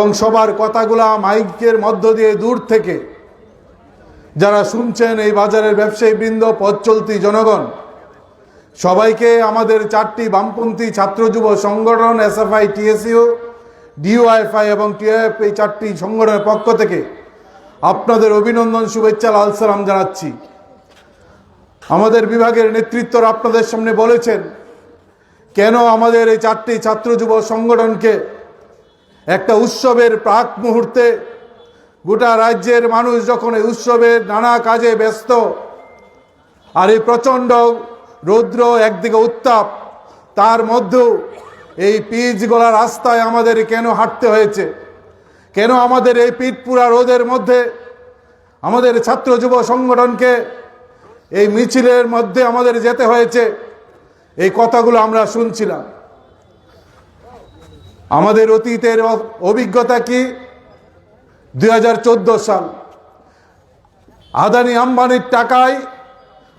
এবং সবার কথাগুলা মাইকের মধ্য দিয়ে দূর থেকে যারা শুনছেন এই বাজারের ব্যবসায়ী বৃন্দ পথ চলতি জনগণ, সবাইকে আমাদের চারটি বামপন্থী ছাত্র যুব সংগঠন, এসএফআই, টিএসইউ ডিওআইএফআই এবং টিআইএফ, এই চারটি সংগঠনের পক্ষ থেকে আপনাদের অভিনন্দন, শুভেচ্ছা, লাল সালাম জানাচ্ছি। আমাদের বিভাগের নেতৃত্বরা আপনাদের সামনে বলেছেন, কেন আমাদের এই চারটি ছাত্র যুব সংগঠনকে একটা উৎসবের প্রাক মুহূর্তে গোটা রাজ্যের মানুষ যখন এই উৎসবের নানা কাজে ব্যস্ত, আর এই প্রচণ্ড রৌদ্র একদিকে উত্তাপ, তার মধ্যেও এই পিচ গলা রাস্তায় আমাদের কেন হাঁটতে হয়েছে? কেন আমাদের এই পিঠপুরা রোদের মধ্যে আমাদের ছাত্র যুব সংগঠনকে এই মিছিলের মধ্যে আমাদের যেতে হয়েছে? এই কথাগুলো আমরা শুনছিলাম। আমাদের অতীতের অভিজ্ঞতা কি? দু হাজার চোদ্দ সাল। আদানি আম্বানির টাকায়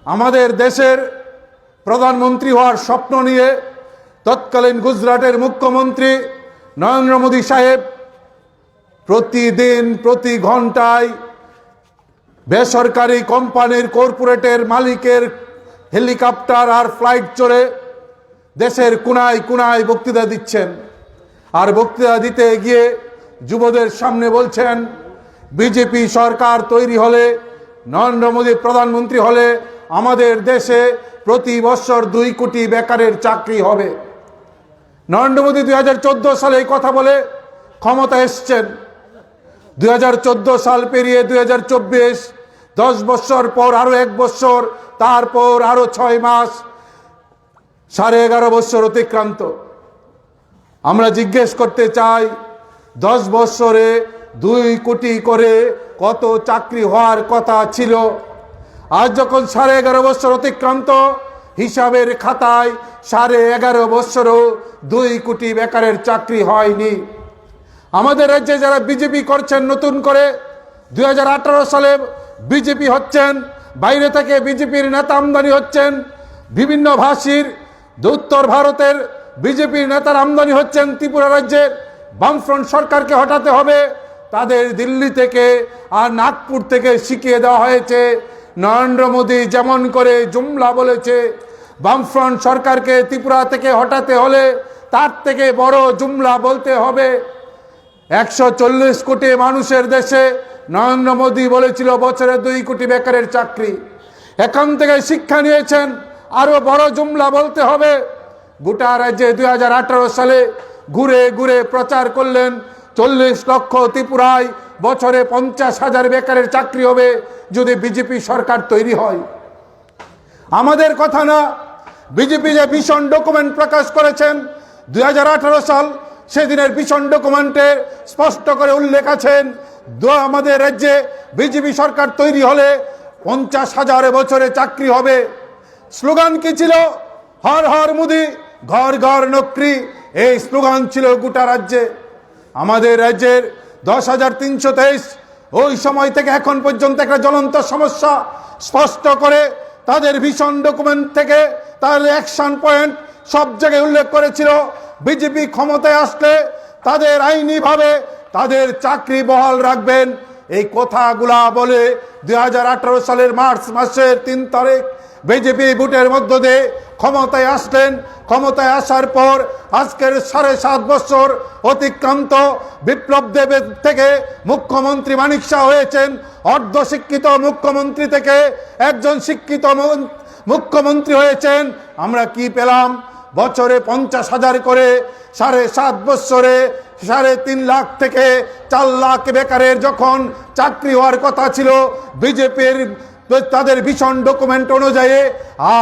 আমাদের দেশের প্রধানমন্ত্রী হওয়ার স্বপ্ন নিয়ে তৎকালীন গুজরাটের মুখ্যমন্ত্রী নরেন্দ্র মোদী সাহেব প্রতিদিন, প্রতি ঘন্টায় বেসরকারি কোম্পানির কর্পোরেটের মালিকের হেলিকপ্টার আর ফ্লাইট চড়ে দেশের কোনায় কোনায় বক্তৃতা দিচ্ছেন। আর বক্তৃতা দিতে গিয়ে যুবদের সামনে বলছেন, বিজেপি সরকার তৈরি হলে, নরেন্দ্র মোদী প্রধানমন্ত্রী হলে আমাদের দেশে প্রতি বছর দুই কোটি বেকারের চাকরি হবে। নরেন্দ্র মোদী দুই সালে এই কথা বলে ক্ষমতা এসছেন। দু হাজার চোদ্দ সাল পেরিয়ে দুই হাজার দশ বছর পর আরও এক বছর, তারপর আরও ছয় মাস, সাড়ে এগারো বছর অতিক্রান্ত। আমরা জিজ্ঞেস করতে চাই, দশ বছরে দুই কোটি করে কত চাকরি হওয়ার কথা ছিল? আজ যখন সাড়ে এগারো বছর অতিক্রান্ত, হিসাবের খাতায় সাড়ে এগারো বছরও দুই কোটি বেকারের চাকরি হয়নি। আমাদের রাজ্যে যারা বিজেপি করছেন নতুন করে দু হাজার আঠারো সালে বিজেপি হচ্ছেন, বাইরে থেকে বিজেপির নেতা আমদানি হচ্ছেন, বিভিন্ন ভাষীর উত্তর ভারতের বিজেপির নেতার আমদানি হচ্ছেন ত্রিপুরা রাজ্যের বামফ্রন্ট সরকারকে হটাতে হবে। তাদের দিল্লি থেকে আর নাগপুর থেকে শিখিয়ে দেওয়া হয়েছে। নরেন্দ্র মোদী যেমন করে জুমলা বলেছে, বামফ্রন্ট সরকারকে ত্রিপুরা থেকে হটাতে হলে তার থেকে বড় জুমলা বলতে হবে। একশো চল্লিশ কোটি মানুষের দেশে নরেন্দ্র মোদী বলেছিল বছরে দুই কোটি বেকারের চাকরি। এখান থেকে শিক্ষা নিয়েছেন আরও বড় জুমলা বলতে হবে। গোটা রাজ্যে দুই হাজার আঠারো সালে ঘুরে ঘুরে প্রচার করলেন চল্লিশ লক্ষ ত্রিপুরায় বছরে পঞ্চাশ হাজার বেকারের চাকরি হবে যদি বিজেপি সরকার তৈরি হয়। আমাদের কথা না, বিজেপি যে ভীষণ ডকুমেন্ট প্রকাশ করেছেন দু হাজার আঠারো সাল, সেদিনের ভীষণ ডকুমেন্টে স্পষ্ট করে উল্লেখ আছেন আমাদের রাজ্যে বিজেপি সরকার তৈরি হলে পঞ্চাশ হাজার বছরে চাকরি হবে। স্লোগান কি ছিল? হর হর মুদি ঘর ঘর নকরি, এই স্লোগান ছিল গোটা রাজ্যে। আমাদের রাজ্যের দশ হাজার তিনশো তেইশ, ওই সময় থেকে এখন পর্যন্ত একটা জ্বলন্ত সমস্যা স্পষ্ট করে তাদের ভীষণ ডকুমেন্ট থেকে তাদের অ্যাকশন পয়েন্ট সব জায়গায় উল্লেখ করেছিল। বিজেপি ক্ষমতায় আসলে তাদের আইনিভাবে তাদের চাকরি বহাল রাখবেন। এই কথাগুলা বলে দু হাজার আঠারো সালের মার্চ মাসের তিন তারিখ বিজেপি ভোটের মধ্য দিয়ে ক্ষমতায় আসলেন। ক্ষমতায় আসার পর আজকের সাড়ে সাত বছর অতিক্রান্ত বিপ্লব দেবের থেকে মুখ্যমন্ত্রী মানিক শাহ হয়েছেন। অর্ধশিক্ষিত মুখ্যমন্ত্রী থেকে একজন শিক্ষিত মুখ্যমন্ত্রী হয়েছেন। আমরা কি পেলাম? বছরে পঞ্চাশ হাজার করে সাড়ে সাত বছরে সাড়ে তিন লাখ থেকে চার লাখ বেকারের যখন চাকরি হওয়ার কথা ছিল, বিজেপির তাদের ভীষণ ডকুমেন্ট অনুযায়ী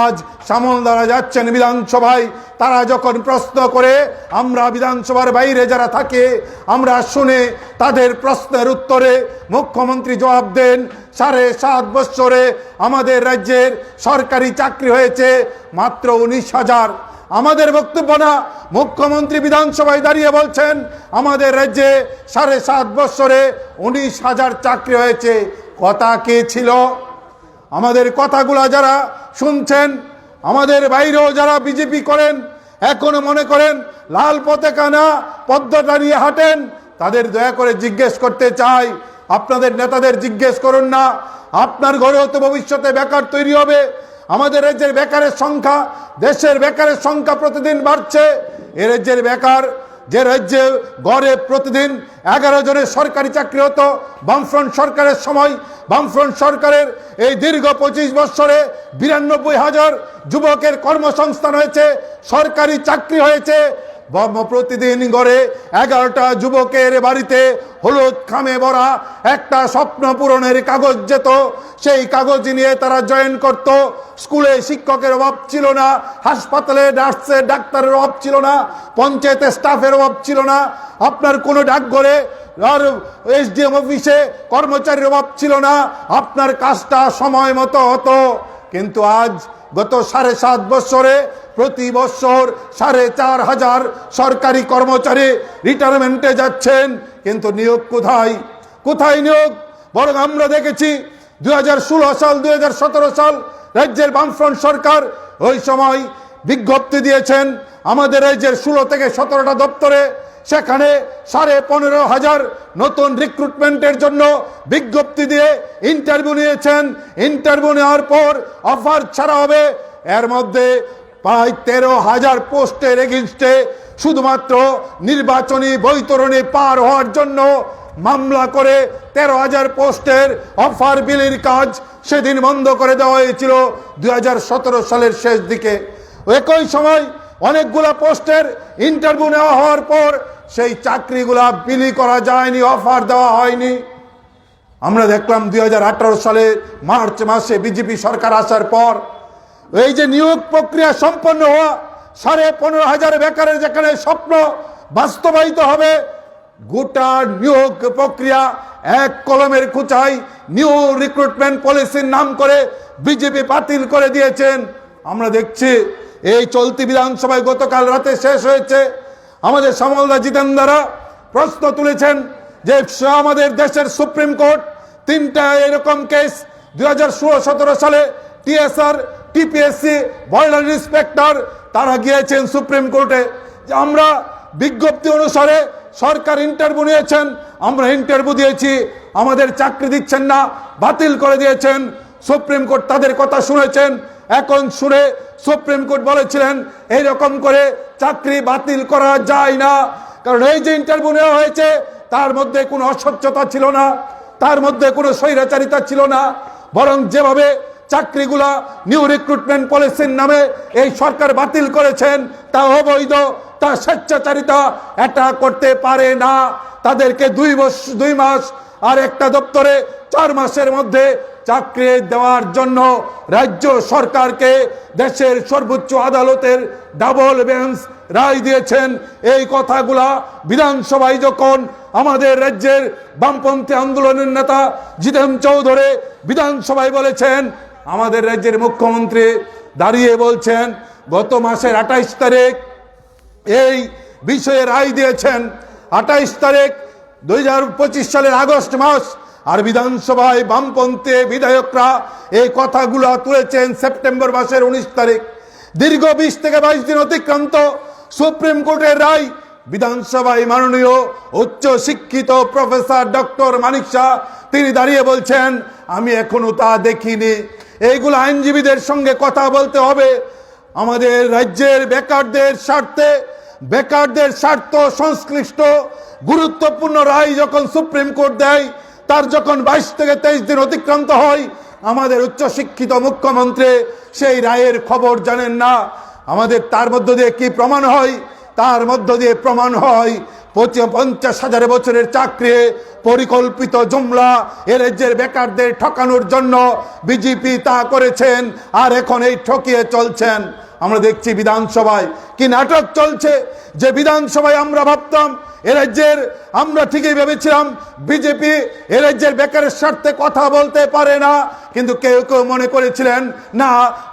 আজ সামলদারা যাচ্ছেন বিধানসভায়। তারা যখন প্রশ্ন করে, আমরা বিধানসভার বাইরে যারা থাকে, আমরা শুনে তাদের প্রশ্নের উত্তরে মুখ্যমন্ত্রী জবাব দেন, সাড়ে সাত বছরে আমাদের রাজ্যের সরকারি চাকরি হয়েছে মাত্র উনিশ হাজার। আমাদের বক্তব্য না, মুখ্যমন্ত্রী বিধানসভায় দাঁড়িয়ে বলছেন, আমাদের রাজ্যে সাড়ে সাত বছরে উনিশ হাজার চাকরি হয়েছে। কথা কে ছিল? আমাদের কথাগুলো যারা শুনছেন, আমাদের বাইরেও যারা বিজেপি করেন, এখনও মনে করেন লাল পতাকা না, পদ্মটা নিয়ে হাঁটেন, তাদের দয়া করে জিজ্ঞেস করতে চাই। আপনাদের নেতাদের জিজ্ঞেস করুন না। আপনার ঘরেও তো ভবিষ্যতে বেকার তৈরি হবে। আমাদের রাজ্যের বেকারের সংখ্যা, দেশের বেকারের সংখ্যা প্রতিদিন বাড়ছে। এ রাজ্যের বেকার যে রাজ্যে গড়ে প্রতিদিন এগারো জনের সরকারি চাকরি হতো, বামফ্রন্ট সরকারের সময়, বামফ্রন্ট সরকারের এই দীর্ঘ পঁচিশ বৎসরে বিরানব্বই হাজার যুবকের কর্মসংস্থান হয়েছে, সরকারি চাকরি হয়েছে বম- প্রতিদিন গড়ে এগারোটা যুবকের বাড়িতে হলুদ খামে ভরা একটা স্বপ্ন পূরণের কাগজ যেত। সেই কাগজ নিয়ে তারা জয়েন করত। স্কুলে শিক্ষকের অভাব ছিল না, হাসপাতালে নার্সের ডাক্তারের অভাব ছিল না, পঞ্চায়েতে স্টাফের অভাব ছিল না। আপনার কোনো ডাকঘরে আর এসডিএম অফিসে কর্মচারীর অভাব ছিল না। আপনার কাজটা সময় মতো হতো। কিন্তু আজ গত সাড়ে সাত বছরে প্রতি বছর সাড়ে চার হাজার সরকারি কর্মচারী রিটায়ারমেন্টে যাচ্ছেন। কিন্তু নিয়োগ কোথায়? কোথায় নিয়োগ? বরং আমরা দেখেছি দু হাজার ষোলো সাল, দুই হাজার সতেরো সাল রাজ্যের বামফ্রন্ট সরকার ওই সময় বিজ্ঞপ্তি দিয়েছেন, আমাদের রাজ্যের ষোলো থেকে সতেরোটা দপ্তরে সেখানে সাড়ে পনেরো হাজার নতুন রিক্রুটমেন্টের জন্য বিজ্ঞপ্তি দিয়ে ইন্টারভিউ নিয়েছেন। ইন্টারভিউ নেওয়ার পর অফার ছাড়া হবে। এর মধ্যে প্রায় তেরো হাজার পোস্টের এগেনস্টে শুধুমাত্র নির্বাচনী বৈতরণী পার হওয়ার জন্য মামলা করে তেরো হাজার পোস্টের অফার বিলির কাজ সেদিন বন্ধ করে দেওয়া হয়েছিল দু হাজার সতেরো সালের শেষ দিকে। একই সময় অনেকগুলা পোস্টের ইন্টারভিউ নেওয়া হওয়ার পর সেই চাকরিগুলা বিলি করা যায়নি, অফার দেওয়া হয়নি। আমরা দেখলাম দু হাজার আঠেরো সালে মার্চ মাসে বিজেপি সরকার আসার পর এই যে নিয়োগ প্রক্রিয়া সম্পন্ন হওয়া, সাড়ে পনেরো হাজার বেকারের যেখানে স্বপ্ন বাস্তবায়িত হবে, গোটা নিয়োগ প্রক্রিয়া এক কলমের খুচাই নিউ রিক্রুটমেন্ট পলিসির নাম করে বিজেপি বাতিল করে দিয়েছেন। আমরা দেখছি এই চলতি বিধানসভায় গতকাল রাতে শেষ হয়েছে। আমাদের সামলদা জিতেন্দারা প্রশ্ন তুলেছেন যে আমাদের দেশের সুপ্রিম কোর্ট তিনটা এরকম কেস দুই হাজার সালে টিএসআর, টিপিএসসি বর্ডার ইন্সপেক্টর, তারা গিয়েছেন সুপ্রিম কোর্টে। যে আমরা বিজ্ঞপ্তি অনুসারে সরকার ইন্টারভিউ নিয়েছেন, আমরা ইন্টারভিউ দিয়েছি, আমাদের চাকরি দিচ্ছেন না, বাতিল করে দিয়েছেন। সুপ্রিম কোর্ট তাদের কথা শুনেছেন। এখন শুনে সুপ্রিম কোর্ট বলেছিলেন, এইরকম করে চাকরি বাতিল করা যায় না। কারণ এই যে ইন্টারভিউ নেওয়া হয়েছে, তার মধ্যে কোনো অস্বচ্ছতা ছিল না, তার মধ্যে কোনো স্বৈরাচারিতা ছিল না। বরং যেভাবে চাকরিগুলা নিউ রিক্রুটমেন্ট পলিসির নামে এই সরকার বাতিল করেছেন, তা অবৈধ, তা স্বেচ্ছাচারিতা এটা করতে পারে না। তাদেরকে দুই বছর দুই মাস আর একটা দপ্তরে চার মাসের মধ্যে চাকরি দেওয়ার জন্য রাজ্য সরকারকে দেশের সর্বোচ্চ আদালতের ডাবল বেঞ্চ রায় দিয়েছেন। এই কথাগুলা বিধানসভায় যখন আমাদের রাজ্যের বামপন্থী আন্দোলনের নেতা জিতেন চৌধুরী বিধানসভায় বলেছেন, আমাদের রাজ্যের মুখ্যমন্ত্রী দাঁড়িয়ে বলছেন, গত মাসের আঠাইশ তারিখ এই বিষয়ে রায় দিয়েছেন। আঠাইশ তারিখ দুই হাজার পঁচিশ সালের আগস্ট মাস আর বিধানসভায় বামপন্থে বিধায়করা এই কথাগুলো তুলেছেন সেপ্টেম্বর মাসের উনিশ তারিখ। দীর্ঘ বিশ থেকে বাইশ দিন অতিক্রান্ত সুপ্রিম কোর্টের রায়। বিধানসভায় মাননীয় উচ্চ শিক্ষিত প্রফেসর ডক্টর মানিক শাহ, তিনি দাঁড়িয়ে বলছেন, আমি এখনও তা দেখিনি। এইগুলো আইনজীবীদের সঙ্গে কথা বলতে হবে। আমাদের রাজ্যের বেকারদের স্বার্থে, বেকারদের স্বার্থ সংশ্লিষ্ট, গুরুত্বপূর্ণ রায় যখন সুপ্রিম কোর্ট দেয় তার যখন বাইশ থেকে তেইশ দিন অতিক্রান্ত হয়, আমাদের উচ্চশিক্ষিত মুখ্যমন্ত্রী সেই রায়ের খবর জানেন না। আমাদের তার মধ্য দিয়ে কি প্রমাণ হয়? তার মধ্য দিয়ে প্রমাণ হয় পঞ্চাশ হাজার বছরের চাকরি পরিকল্পিত জুমলা এ রাজ্যের বেকারদের ঠকানোর জন্য বিজেপি তা করেছেন আর এখন এই ঠকিয়ে চলছেন। আমরা দেখছি বিধানসভায় কি নাটক চলছে। যে বিধানসভায় আমরা ভাবতাম এ রাজ্যের আমরা ঠিকই ভেবেছিলাম বিজেপি এ রাজ্যের বেকারের স্বার্থে কথা বলতে পারে না। কিন্তু কেউ কেউ মনে করেছিলেন, না,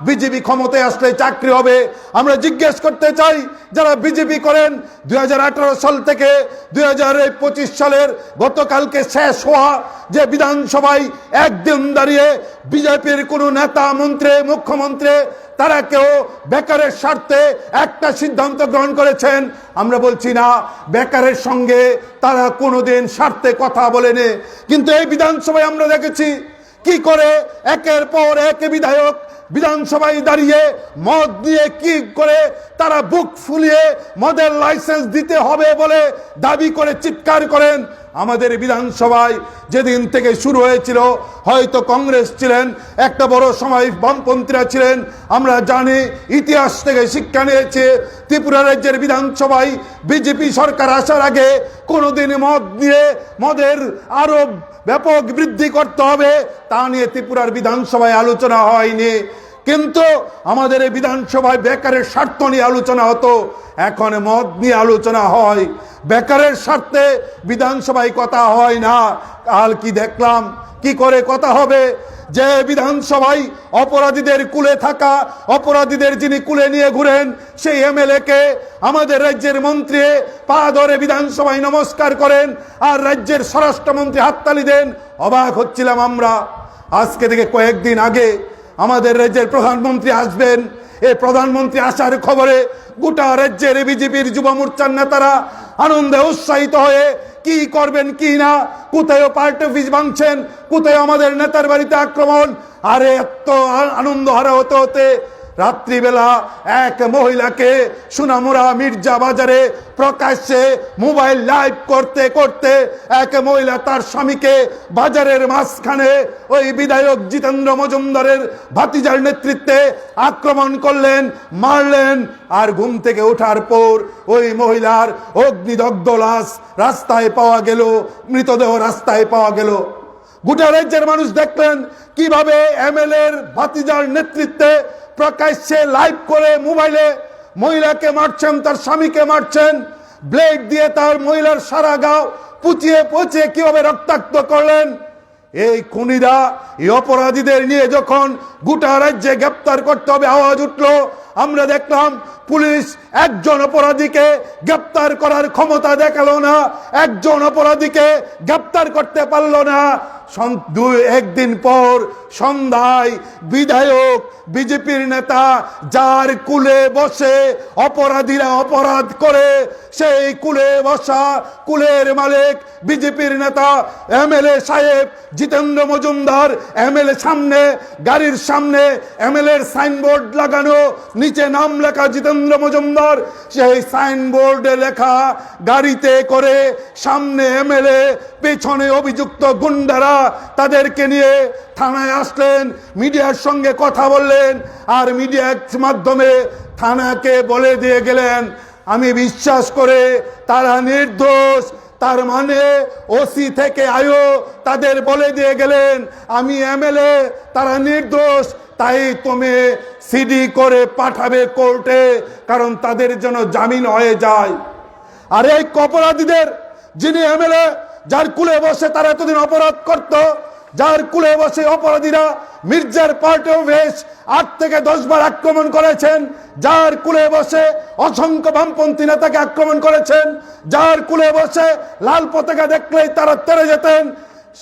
বিজেপি ক্ষমতায় আসলে চাকরি হবে। আমরা জিজ্ঞেস করতে চাই, যারা বিজেপি করেন দু হাজার আঠারো সাল থেকে দুই হাজার পঁচিশ সালের গতকালকে শেষ হওয়া যে বিধানসভায় একদিন দাঁড়িয়ে বিজেপির কোনো নেতা, মন্ত্রী, মুখ্যমন্ত্রী, তারা কেউ বেকারের স্বার্থে একটা সিদ্ধান্ত গ্রহণ করেছেন? আমরা বলছি, না, বেকারের সঙ্গে তারা কোনোদিন স্বার্থে কথা বলেনি। কিন্তু এই বিধানসভায় আমরা দেখেছি কি করে? একের পর এক বিধায়ক বিধানসভায় দাঁড়িয়ে মদ দিয়ে কি করে? তারা বুক ফুলিয়ে মদের লাইসেন্স দিতে হবে বলে দাবি করে চিৎকার করেন। আমাদের বিধানসভায় যেদিন থেকে শুরু হয়েছিল, হয়তো কংগ্রেস ছিলেন, একটা বড় সময় বামপন্থীরা ছিলেন, আমরা জানি, ইতিহাস থেকে শিক্ষা নিয়েছে, ত্রিপুরা রাজ্যের বিধানসভায় বিজেপি সরকার আসার আগে কোনোদিন মদ নিয়ে মদের আরও ব্যাপক বৃদ্ধি করতে হবে, তা নিয়ে ত্রিপুরার বিধানসভায় আলোচনা হয়নি। কিন্তু আমাদের এই বিধানসভায় বেকারের স্বার্থ নিয়ে আলোচনা হতো। এখন মদ নিয়ে আলোচনা হয়। বেকারের স্বার্থে বিধানসভায় কথা হয় না। কাল কি দেখলাম? কি করে কথা হবে? যে বিধানসভায় অপরাধীদের কুলে থাকা, অপরাধীদের যিনি কুলে নিয়ে ঘুরেন, সেই এমএলএ কে আমাদের রাজ্যের মন্ত্রী পা ধরে বিধানসভায় নমস্কার করেন আর রাজ্যের স্বরাষ্ট্রমন্ত্রী হাততালি দেন। অবাক হচ্ছিলাম আমরা। আজকে থেকে কয়েকদিন আগে আমাদের রাজ্যের প্রধানমন্ত্রী আসবেন। এই প্রধানমন্ত্রী আসার খবরে গোটা রাজ্যের বিজেপির যুব মোর্চার নেতারা আনন্দে উৎসাহিত হয়ে কি করবেন, কি না, কোথায় পার্টি অফিস ভাঙছেন, কোথায় আমাদের নেতার বাড়িতে আক্রমণ, আরে এত আনন্দ হারা হতে হতে রাত্রিবেলা এক মহিলাকে সুনামুরা মির্জা বাজারে প্রকাশ্যে মোবাইল লাইভ করতে করতে এক মহিলা তার স্বামীকে বাজারের মাঝখানে ওই বিধায়ক জিতেন্দ্র মজুমদারের ভাতিজার নেতৃত্বে আক্রমণ করলেন, মারলেন আর ঘুম থেকে ওঠার পর ওই মহিলার অগ্নিদগ্ধ লাশ রাস্তায় পাওয়া গেল, মৃতদেহ রাস্তায় পাওয়া গেল। গোটা রাজ্যের মানুষ দেখলেন কীভাবে এমএলএর ভাতিজার নেতৃত্বে প্রকাশ্যে লাইভ করে মোবাইলে মহিলাকে মারছেন, তার স্বামীকে মারছেন, ব্লেড দিয়ে তার মহিলার সারা গাও পুচিয়ে পচিয়ে কীভাবে রক্তাক্ত করলেন? এই খুনিরা, এই অপরাধীদের নিয়ে যখন গোটা রাজ্যে গ্রেপ্তার করতে হবে, আওয়াজ উঠল। আমরা দেখলাম পুলিশ একজন অপরাধীকে গ্রেপ্তার করার ক্ষমতা দেখাল না, একজন অপরাধীকে গ্রেপ্তার করতে পারল না। দুই, একদিন পর সন্ধ্যায় বিধায়ক, বিজেপির নেতা যার কুলে বসে অপরাধীরা অপরাধ করে, সেই কুলে বসা কুলের মালিক বিজেপির নেতা এমএলএ সাহেব জিতেন্দ্র মজুমদার। এমএলএ সামনে, গাড়ির সামনে এমএলএ সাইনবোর্ড লাগানো, নিচে নাম লেখা জিতেন্দ্র মজুমদার। সেই সাইনবোর্ডে লেখা, গাড়িতে করে সামনে এমএলএ পেছনে অভিযুক্ত গুন্ডারা তাদেরকে নিয়ে থানায় আসলেন, মিডিয়ার সঙ্গে কথা বললেন, আর মিডিয়ার মাধ্যমে থানাকে বলে দিয়ে গেলেন, আমি বিশ্বাস করে তারা নির্দোষ, তার মানে ওসি থেকে আয়ো তাদের বলে দিয়ে গেলেন, আমি এমএলএ, তারা নির্দোষ, তাই তুমি সিডি করে পাঠাবে কোর্টে, কারণ তাদের জন্য জামিন হয়ে যায়। আর এই অপরাধীদের যিনি এমএলএ যার কুলে বসে তারা এতদিন অপরাধ করত, যার কুলে বসে অপরাধীরা মির্জার পার্টি অফিস আট থেকে দশ বার আক্রমণ করেছেন, যার কুলে বসে অসংখ্য বামপন্থী নেতাকে আক্রমণ করেছেন, যার কুলে বসে লাল পতাকা দেখলেই তারা তেরে যেতেন।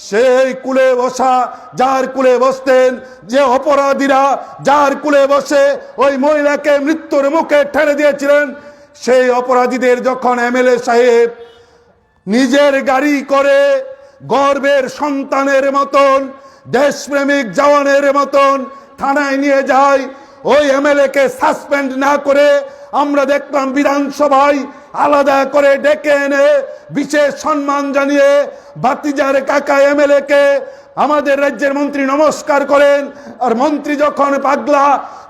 সেই কুলে বসা, যার কুলে বসতেন যে অপরাধীরা, যার কুলে বসে ওই মহিলাকে মৃত্যুর মুখে ঠেলে দিয়েছিলেন, সেই অপরাধীদের যখন এমএলএ সাহেব নিজের গাড়ি করে গর্বের সন্তানের মতন, দেশপ্রেমিক জওয়ানের মতন থানায় নিয়ে যায়। ওই এমএলএ কে সাসপেন্ড না করে আমরা দেখলাম বিধানসভায় আলাদা করে ডেকে এনে বিশেষ সম্মান জানিয়ে বাতিজার কাকা এমএলএ কে আমাদের রাজ্যের মন্ত্রী নমস্কার করেন। আর মন্ত্রী যখন পাগলা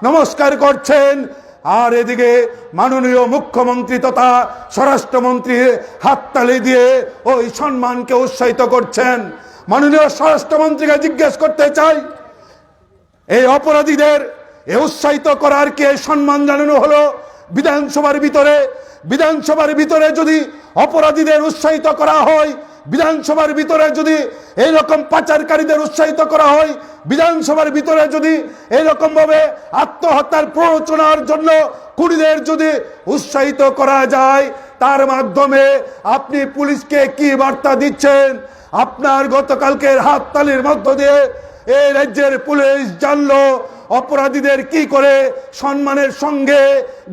নমস্কার করছেন আর এদিকে মাননীয় মুখ্যমন্ত্রী তথা স্বরাষ্ট্রমন্ত্রী হাততালি দিয়ে ওই সম্মানকে উৎসাহিত করছেন। মাননীয় স্বরাষ্ট্রমন্ত্রীকে জিজ্ঞেস করতে চাই, এই অপরাধীদের এ উৎসাহিত করার কে সম্মান জানানো হলো? বিধানসভার ভিতরে বিধানসভার ভিতরে যদি অপরাধীদের উৎসাহিত করা হয় বিধানসভার ভিতরে যদি এইরকম পাচারকারীদের উৎসাহিত করা হয়, বিধানসভার ভিতরে যদি এইরকম ভাবে আত্মহত্যার প্ররোচনার জন্য কুড়িদের যদি উৎসাহিত করা যায়, তার মাধ্যমে আপনি পুলিশকে কি বার্তা দিচ্ছেন? আপনার গতকালকের হাততালির মধ্য দিয়ে এই রাজ্যের পুলিশ জানলো, অপরাধীদের কি করে সম্মানের সঙ্গে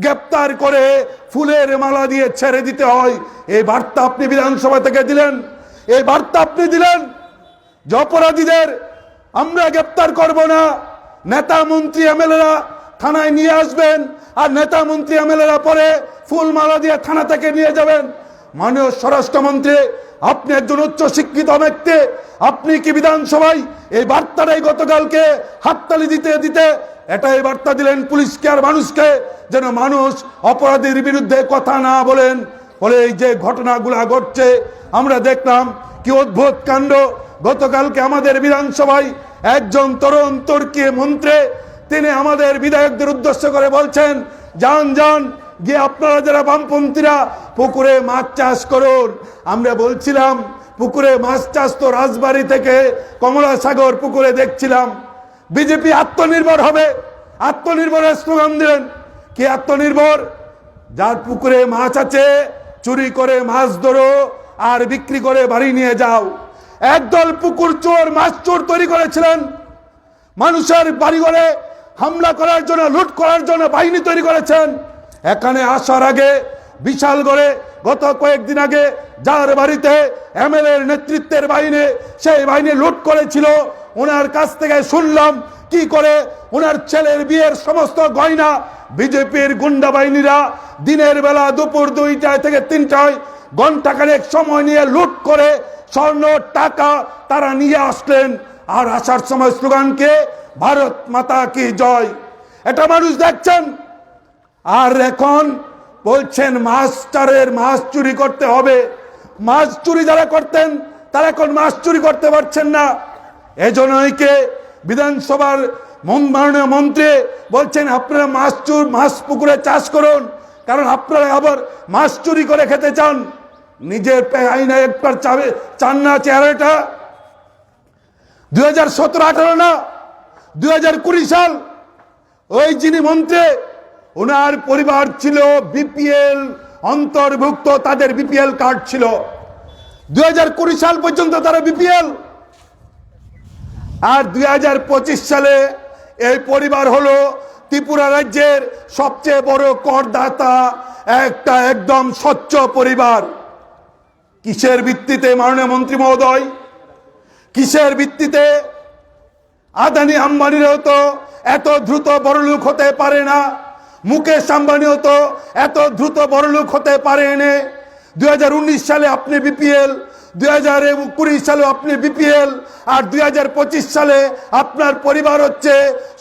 গ্রেপ্তার করে ফুলের মালা দিয়ে ছেড়ে দিতে হয়। এই বার্তা আপনি বিধানসভা থেকে দিলেন। এই বার্তা আপনি দিলেন যে অপরাধীদের আমরা গ্রেপ্তার করব না। নেতা, মন্ত্রী, এমএলএরা থানায় নিয়ে আসবেন আর নেতা, মন্ত্রী, এমএলএরা পরে ফুল মালা দিয়ে থানা থেকে নিয়ে যাবেন। মাননীয় স্বরাষ্ট্রমন্ত্রী, আপনি একজন উচ্চ শিক্ষিত ব্যক্তি, আপনি কি বিধানসভায় এই বার্তাটাই গতকালকে হাততালি দিতে দিতে এটাই বার্তা দিলেন পুলিশকে আর মানুষকে, যেন মানুষ অপরাধীর বিরুদ্ধে কথা না বলেন। বলে এই যে ঘটনাগুলা ঘটছে, আমরা দেখলাম কি অদ্ভুত কাণ্ড। গতকালকে আমাদের বিধানসভায় একজন তরুণ তুর্কি মন্ত্রী, তিনি আমাদের বিধায়কদের উদ্দেশ্য করে বলছেন, যান যান, গিয়ে আপনারা যারা বামপন্থীরা, পুকুরে মাছ চাষ করুন। আমরা বলছিলাম, পুকুরে মাছ চাষ তো রাজবাড়ি থেকে কমলা সাগর পুকুরে দেখছিলাম। বিজেপি আত্মনির্ভর হবে, আত্মনির্ভরের স্লোগান দিলেন। কি আত্মনির্ভর? যার পুকুরে মাছ আছে চুরি করে মাছ ধরো আর বিক্রি করে বাড়ি নিয়ে যাও। একদল পুকুর চোর, মাছ চোর তৈরি করেছিলেন। মানুষের বাড়িঘরে হামলা করার জন্য, লুট করার জন্য বাহিনী তৈরি করেছেন। এখানে আসার আগে বিশাল করে গত কয়েকদিন আগে যার বাড়িতে এমএলএ নেতৃত্বের বাহিনী, সেই বাহিনী লুট করেছিল। ওনার কাছ থেকে শুনলাম, কি করে ওনার ছেলের বিয়ের সমস্ত গয়না বিজেপির গুন্ডা বাহিনীরা দিনের বেলা দুপুর দুইটায় থেকে তিনটায় ঘন্টাখানেক সময় নিয়ে লুট করে স্বর্ণ টাকা তারা নিয়ে আসলেন। আর আসার সময় স্লোগানকে, ভারত মাতা কি জয়? এটা মানুষ দেখছেন? আর এখন বলছেন, মাস্টারের মাছ চুরি করতে হবে। মাছ চুরি যারা করতেন, তারা এখন মাছ চুরি করতে পারছেন না। এজন্যই কে বিধানসভার মন- মাননীয় মন্ত্রী বলছেন, আপনারা মাছ চুর, মাছ পুকুরে চাষ করুন। কারণ আপনারা আবার মাছ চুরি করে খেতে চান। নিজের আইনে একবার চাবে চান না চেহারাটা। দুই হাজার সতেরো আঠারো না, দুই হাজার কুড়ি সাল, ওই যিনি মন্ত্রী ওনার পরিবার ছিল বিপিএল অন্তর্ভুক্ত, তাদের বিপিএল কার্ড ছিল। দুই হাজার কুড়ি সাল পর্যন্ত তারা বিপিএল আর দুই হাজার পঁচিশ সালে এই পরিবার হলো ত্রিপুরা রাজ্যের সবচেয়ে বড় করদাতা, একটা একদম স্বচ্ছ পরিবার। কিসের ভিত্তিতে মাননীয় মন্ত্রী মহোদয়? কিসের ভিত্তিতে? আদানি আম্বানিরও তো এত দ্রুত বড়লোক হতে পারে না। মুকেশ আম্বানিও তো এত দ্রুত বড়লোক হতে পারে নে। দুই সালে আপনি বিপিএল দুই হাজার কুড়ি সালে আপনি বিপিএল আর দুই হাজার পঁচিশ সালে আপনার পরিবার হচ্ছে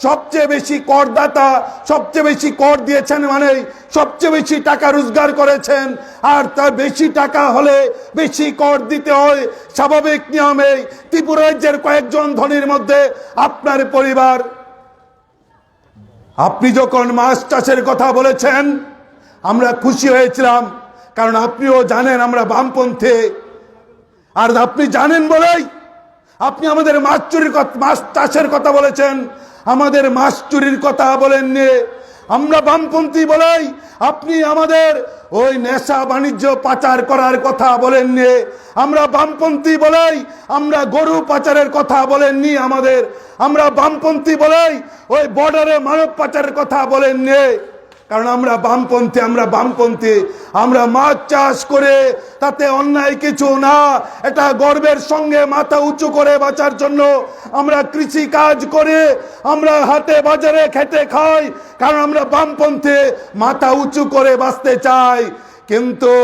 সবচেয়ে বেশি করদাতা, সবচেয়ে বেশি কর দিয়েছেন মানে সবচেয়ে বেশি টাকা রোজগার করেছেন। আর তার বেশি টাকা হলে বেশি কর দিতে হয়। স্বাভাবিক নিয়মে ত্রিপুরা রাজ্যের কয়েকজন ধনীর মধ্যে আপনার পরিবার। আপনি যখন মাছ চাষের কথা বলেছেন, আমরা খুশি হয়েছিলাম। কারণ আপনিও জানেন আমরা বামপন্থী। আর আপনি জানেন বলেই আপনি আমাদের মাছ চুরির মাছ চাষের কথা বলেছেন। আমাদের মাছ চুরির কথা বলেননি। আমরা বামপন্থী বলেই আপনি আমাদের ওই নেশা বাণিজ্য পাচার করার কথা বলেননি। আমরা বামপন্থী বলেই আমরা গরু পাচারের কথা বলেননি আমাদের। আমরা বামপন্থী বলেই ওই বর্ডারে মানব পাচারের কথা বলেননি। কারণ আমরা বামপন্থী আমরা বামপন্থী, আমরা মাছ চাষ করে তাতে অন্যায় কিছু না, এটা গর্বের সঙ্গে মাথা উঁচু করে বাঁচার জন্য আমরা কৃষি কাজ করে, আমরা হাটে বাজারে খেতে খাই, কারণ আমরা বামপন্থী, মাথা উঁচু করে বাঁচতে চাই। কিন্তু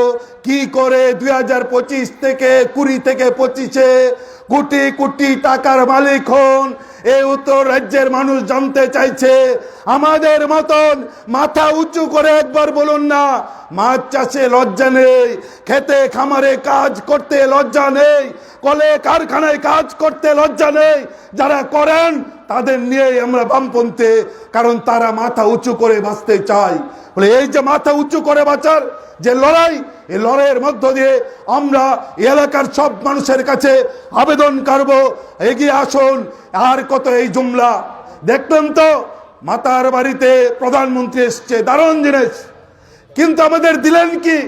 কি করে দুই হাজার পঁচিশ থেকে কুড়ি থেকে পঁচিশে কোটি কোটি টাকার মালিক হন। এই উত্তর রাজ্যের মানুষ জানতে চাইছে, আমাদের মতন মাথা উঁচু করে একবার বলুন না, মাছ চাষে লজ্জা নেই, খেতে খামারে কাজ করতে লজ্জা নেই, কলে কারখানায় কাজ করতে লজ্জা নেই, যারা করেন তাদের নিয়ে আমরা বামপন্থী, কারণ তারা মাথা উঁচু করে বাঁচতে চায়। বলে, এই যে মাথা উঁচু করে বাঁচার যে লড়াই, এই লড়াইয়ের মধ্য দিয়ে আমরা এলাকার সব মানুষের কাছে আবেদন করব। এগিয়ে আসুন, আর কত এই জুমলা। দেখলেন তো মাতার বাড়িতে প্রধানমন্ত্রী এসছে, দারুণ জিনিস। কিন্তু আমাদের দিলেন কি?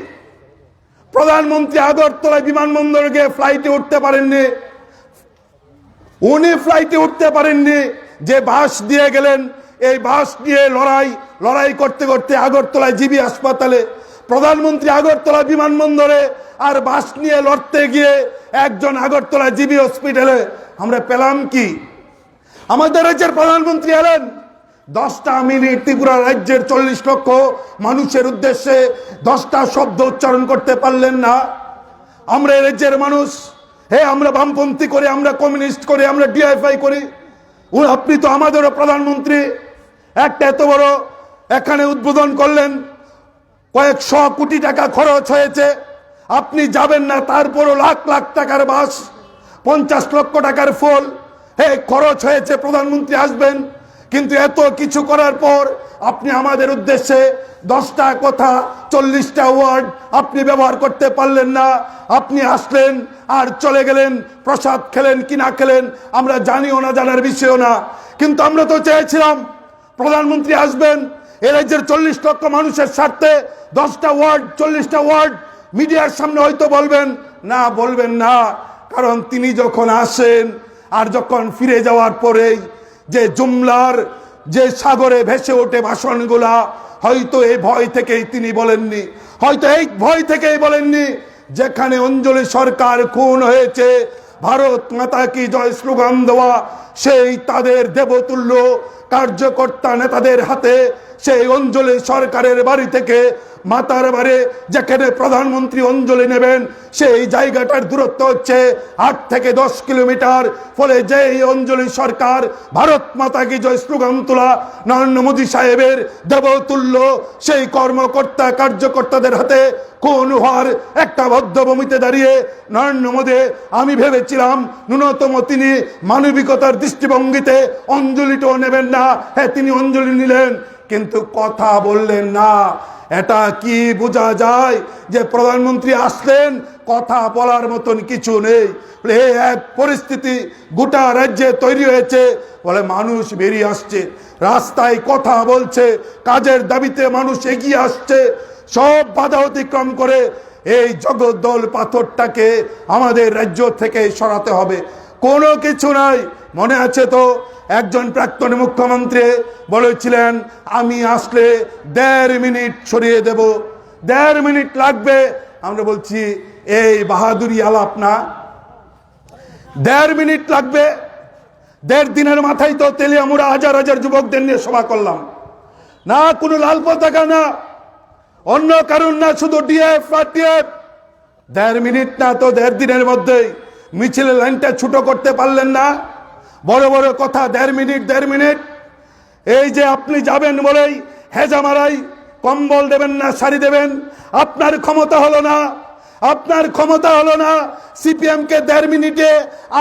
প্রধানমন্ত্রী আগরতলা বিমানবন্দরে গিয়ে ফ্লাইটে উঠতে পারেননি। উনি ফ্লাইটে উঠতে পারেননি, যে বাস দিয়ে গেলেন এই বাস নিয়ে লড়াই লড়াই করতে করতে আগরতলায় জিবি হাসপাতালে, প্রধানমন্ত্রী আগরতলা বিমানবন্দরে আর বাস নিয়ে লড়তে গিয়ে একজন আগরতলা জিবি হসপিটালে আমরা পেলাম কি? আমাদের রাজ্যের প্রধানমন্ত্রী এলেন। দশটা মিনিট ত্রিপুরা রাজ্যের চল্লিশ লক্ষ মানুষের উদ্দেশ্যে দশটা শব্দ উচ্চারণ করতে পারলেন না। আমরা রাজ্যের মানুষ। হে, আমরা বামপন্থী করি, আমরা কমিউনিস্ট করি, আমরা ডিআইফাই করি। আপনি তো আমাদেরও প্রধানমন্ত্রী। একটা এত বড় এখানে উদ্বোধন করলেন, কয়েকশো কোটি টাকা খরচ হয়েছে। আপনি যাবেন না, তারপরও লাখ লাখ টাকার বাস, পঞ্চাশ লক্ষ টাকার ফল। হে, খরচ হয়েছে, প্রধানমন্ত্রী আসবেন, কিন্তু এত কিছু করার পর আপনি আমাদের উদ্দেশ্যে দশটা কথা, চল্লিশটা ওয়ার্ড আপনি ব্যবহার করতে পারলেন না। আপনি আসলেন আর চলে গেলেন, প্রসাদ খেলেন কি না খেলেন, আমরা জানিও না, জানার বিষয়ও না। কিন্তু আমরা তো চেয়েছিলাম প্রধানমন্ত্রী আসবেন, এ রাজ্যের চল্লিশ লক্ষ মানুষের স্বার্থে দশটা ওয়ার্ড, চল্লিশটা ওয়ার্ড মিডিয়ার সামনে হয়তো বলবেন, না বলবেন না। কারণ তিনি যখন আসেন আর যখন ফিরে যাওয়ার পরেই যে জুমলার যে সাগরে ভেসে ওঠে ভাষণগুলা, হয়তো এই ভয় থেকেই তিনি বলেননি। হয়তো এই ভয় থেকেই বলেননি, যেখানে অঞ্জলি সরকার খুন হয়েছে, ভারত মাতা কি জয় স্লোগান দেওয়া, সেই তাদের দেবতুল্য কার্যকর্তা নেতাদের হাতে সেই অঞ্জলি সরকারের বাড়ি থেকে মাতার বাড়ি, যেখানে প্রধানমন্ত্রী অঞ্জলি নেবেন, সেই জায়গাটার দূরত্ব হচ্ছে আট থেকে দশ কিলোমিটার। ফলে যে অঞ্জলি সরকার, ভারত মাতা কি জয় স্লোগান তোলা, নরেন্দ্র মোদী সাহেবের দেবতুল্য, সেই কর্মকর্তা, কার্যকর্তাদের হাতে কোন হওয়ার একটা বদ্ধভূমিতে দাঁড়িয়ে নরেন্দ্র মোদী, আমি ভেবেছিলাম ন্যূনতম তিনি মানবিকতার দৃষ্টিভঙ্গিতে অঞ্জলিটাও নেবেন না। হ্যাঁ তিনি অঞ্জলি নিলেন। কিন্তু কথা বললেন না। এটা কি বোঝা যায় যে প্রধানমন্ত্রী আসলেন? কথা বলার মতন কিছু নেই। এক পরিস্থিতি গোটা রাজ্যে তৈরি হয়েছে। বলে, মানুষ বেরিয়ে আসছে। রাস্তায় কথা বলছে। কাজের দাবিতে মানুষ এগিয়ে আসছে। সব বাধা অতিক্রম করে এই জগদ্দল পাথরটাকে আমাদের রাজ্য থেকে সরাতে হবে। কোনো কিছু নাই। মনে আছে তো? একজন প্রাক্তন মুখ্যমন্ত্রী বলেছিলেন, আমি আসলে দেড় মিনিট সরিয়ে দেব। দেড় মিনিট লাগবে? আমরা বলছি, এই বাহাদুরি আলাপ না। দেড় মিনিট লাগবে? দেড় দিনের মাথায় তো তেলিয়ামুড়া হাজার হাজার যুবকদের নিয়ে সভা করলাম। না, কোনো লাল পতাকা না। অন্য কারণ না, শুধু ডিএফ আর টিএফ দেড় মিনিট না তো দেড় দিনের মধ্যেই মিছিলের লাইনটা ছোট করতে পারলেন না? বড় বড় কথা, দেড় মিনিট দেড় মিনিট। এই যে আপনি যাবেন বলেই হেজা মারাই কম্বল দেবেন না, শাড়ি দেবেন। আপনার ক্ষমতা হলো না, আপনার ক্ষমতা হলো না। সিপিএম কে দেড় মিনিটে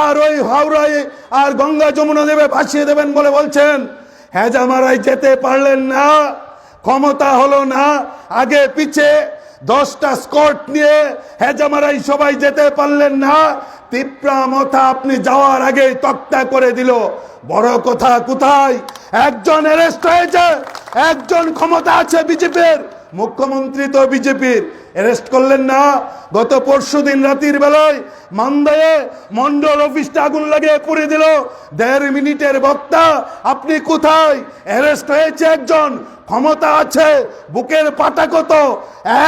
আর ওই হাওড়ায় আর গঙ্গা যমুনা দেবে ভাসিয়ে দেবেন বলে বলছেন। হেজা মারাই যেতে পারলেন না, ক্ষমতা হলো না। আগে পিছে দশটা স্কট নিয়ে হেজামারাই সবাই যেতে পারলেন না তিপ্রা মথা আপনি যাওয়ার আগেই তক্তা করে দিল। বড় কথা কোথায়? একজন অ্যারেস্ট হয়েছে, একজন ক্ষমতা আছে বিজেপির, মুখ্যমন্ত্রী তো বিজেপির। অ্যারেস্ট করলেন না, গত পরশু দিন রাতের বেলায় মান্দায়ে মন্ডল অফিসটা আগুন লাগিয়ে পুড়ে দিল। দেড় মিনিটের বক্তা, আপনি কোথায়? অ্যারেস্ট হয়েছে একজন, ক্ষমতা আছে, বুকের পাটা কত?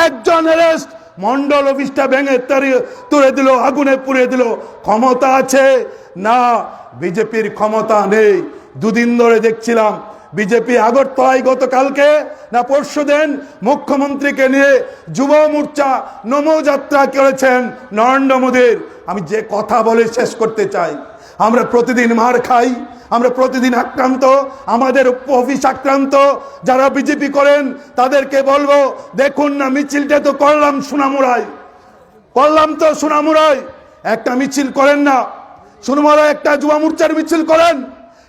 একজন অ্যারেস্ট মন্ডল অফিসটা ভেঙে তুলে দিল, আগুনে পুড়ে দিল। ক্ষমতা আছে? না, বিজেপির ক্ষমতা নেই। দুদিন ধরে দেখছিলাম, বিজেপি আগরতলায় গতকালকে না পরশু দেন মুখ্যমন্ত্রীকে নিয়ে যুব মোর্চা নমো যাত্রা করেছেন নরেন্দ্র মোদীর। আমি যে কথা বলে শেষ করতে চাই, আমরা প্রতিদিন মার খাই আমরা প্রতিদিন আক্রান্ত, আমাদের অফিস আক্রান্ত, যারা বিজেপি করেন, তাদেরকে বলব, দেখুন না, মিছিলটা তো করলাম সোনামুড়ায়। করলাম তো সোনামুরাই একটা মিছিল করেন না। সোনামুড়ায় একটা যুবা মোর্চার মিছিল করেন।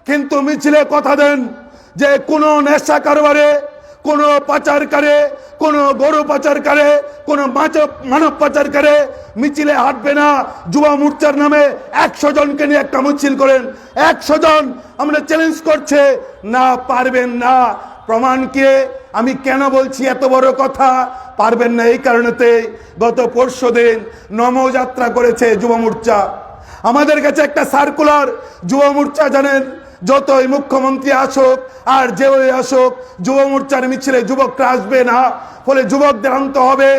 কিন্তু মিছিলে কথা দেন যে কোনো নেশা কারবারে কোনো পাচারকারে কোনো গরু পাচারকারে কোনো মাছ- মানব পাচারকারে মিছিলে হাঁটবে না। যুবা মোর্চার নামে একশো জনকে নিয়ে একটা মিছিল করেন। একশো জন আমরা চ্যালেঞ্জ করছে, না পারবেন না। প্রমাণ কে? আমি কেন বলছি এত বড় কথা? পারবেন না এই কারণেতে গত পরশু দিন নমযাত্রা করেছে যুব মোর্চা। আমাদের কাছে একটা সার্কুলার যুব মোর্চা জানেন? যতই মুখ্যমন্ত্রী আসুক আর যে আসুক যুব মোর্চার মিছিলে যুবকরা আসবে না। ফলে যুবকদের আনতে হবে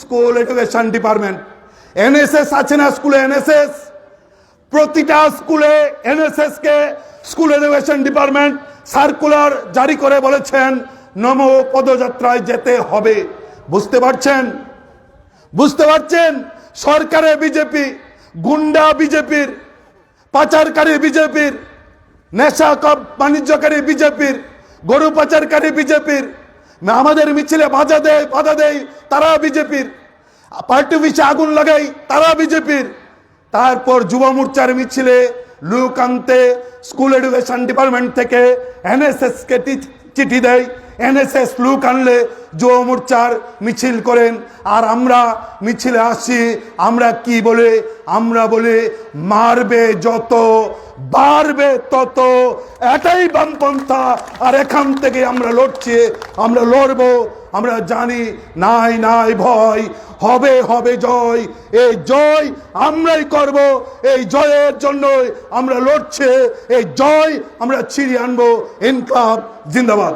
স্কুল এডুকেশন ডিপার্টমেন্ট। এনএসএস আছে না স্কুলে এনএসএস? প্রতিটা স্কুলে এনএসএস কে স্কুল এডুকেশন ডিপার্টমেন্ট সার্কুলার জারি করে বলেছেন, নম পদযাত্রায় যেতে হবে। বুঝতে পারছেন? বুঝতে পারছেন? সরকারে বিজেপি, গুন্ডা বিজেপির, পাচারকারী বিজেপির নেশা কপ বাণিজ্যকারী বিজেপির, গরু পাচারকারী বিজেপির আমাদের মিছিলে বাধা দেয় বাধা দেয় তারা বিজেপির। পার্টি পিছে আগুন লাগাই তারা বিজেপির। তারপর যুব মোর্চার মিছিলে লুক আনতে স্কুল এডুকেশন ডিপার্টমেন্ট থেকে এনএসএস কে টি- চিঠি দেয়। এনএসএস লুক আনলে যুব মোর্চার মিছিল করেন। আর আমরা মিছিলে আসি, আমরা কি বলে? আমরা বলে, মারবে যত, বাড়বে তত। এটাই বামপন্থা। আর এখান থেকে আমরা লড়ছি, আমরা লড়বো। আমরা জানি নাই নাই ভয়, হবে হবে জয়। এই জয় আমরাই করব, এই জয়ের জন্যই আমরা লড়ছে, এই জয় আমরা ছিঁড়ে আনব। ইনকাম জিন্দাবাদ।